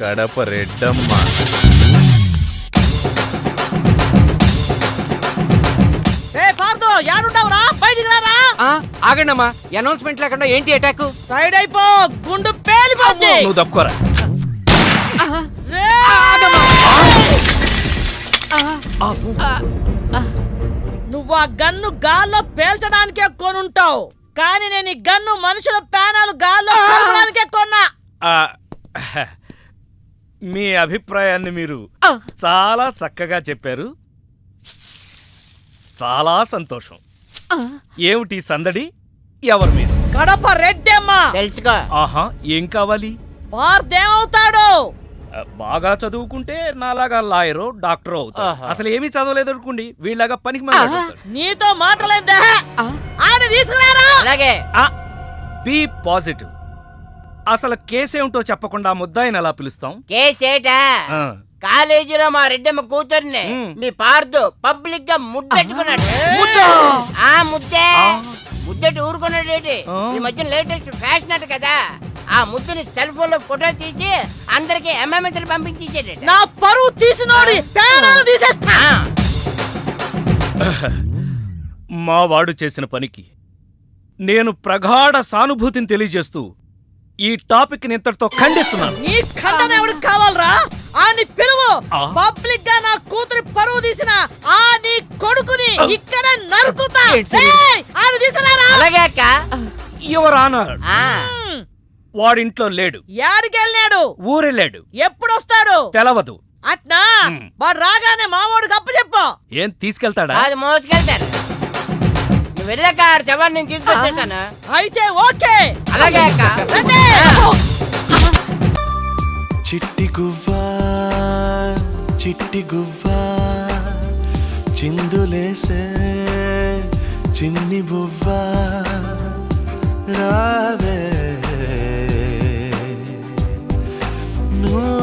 Kadapa Reddamma. ఆగండమ్మా. Announcement లేకుండా ఏంటి attack? Side అయిపో గుండు పేలిపోద్ది. నువ్వు తప్పుకోరా! నువ్వు ఆ గన్ను గాల్లో పేల్చడానికే కొనుంటావు. కానీ నేను ఈ గన్ను మనుషుల ప్యానాలు గాల్లో పేల్చడానికే కొన్నా. ఆ, మీ అభిప్రాయాన్ని మీరు చాలా చక్కగా చెప్పారు. చాలా సంతోషం. ఏమిటి సందడి? ఎవరి మీద? కడప రెడ్డమ్మ. తెలుసుకో. ఆహా ఏం కావాలి? పార్దేమవుతాడు ఆ, బాగా చదువుకుంటే నాలాగా లాయరో డాక్టరో. అసలు ఏమీ చదవలేదు అనుకోండి వీళ్ళగా పనికి నీతో మాటలేదే ఆడ తీసుకురారా. అలాగే. Be positive. అసలు కేసేమిటో చెప్పకుండా ముద్దాయిని ఎలా పిలుస్తాం? కేసేటా? కాలేజీలో మా రెడ్డమ్మ కూతుర్ని మ్. పార్దు పబ్లిక్గా ముద్దెట్టుకున్నాడు ఆ ముద్దే. ముద్దెట్టు ఊరుకున్నాడు ఏంటి. ఈ మధ్య లేటెస్ట్ ఫ్యాషన్ అట కదా. ఆ ముద్దుని సెల్ ఫోన్లో ఫోటో తీసి అందరికి ఎంఎంఎస్ పంపించి ఇచ్చేటట. నా పరువు తీసినోడి ప్యానాలు తీసేస్తా. మా వాడు చేసిన పనికి నేను ప్రగాఢ సానుభూతిని తెలియజేస్తూ ఈ టాపిక్ ఇంతటితో ఖండిస్తున్నాను. నీ ఖండన ఎవడికి కావాలరా? ఆ నీ పిలువు. ఆ. పబ్లిక్గా నా కూతురి పరువు తీసిన ఆ నీ కొడుకుని ఇక్కడ నరుకుతా. ఏంటి? ఏయ్, ఆయన తీసుకురారా? అలాగే అక్క. Your honour. ఆ, హ్మ్, వాడింట్లో లేడు. యాడికెళ్ళాడు ఊరెళ్ళాడు ఎప్పుడొస్తాడు? తెలవదు. అట్నా. వాడు రాగానే మావోడికి అప్పచెప్పు. ఏం తీసుకెళ్తాడా? అది మోసుకెళ్తాను వెళ్ళాక శవాన్ని నేను తీసుకొచ్చేసాను. అయితే ఓకే. అలాగే అక్క. చిట్టి గువ్వా చిట్టి గువ్వా చిందులేసే చిన్ని బువ్వా రావే. నువ్వు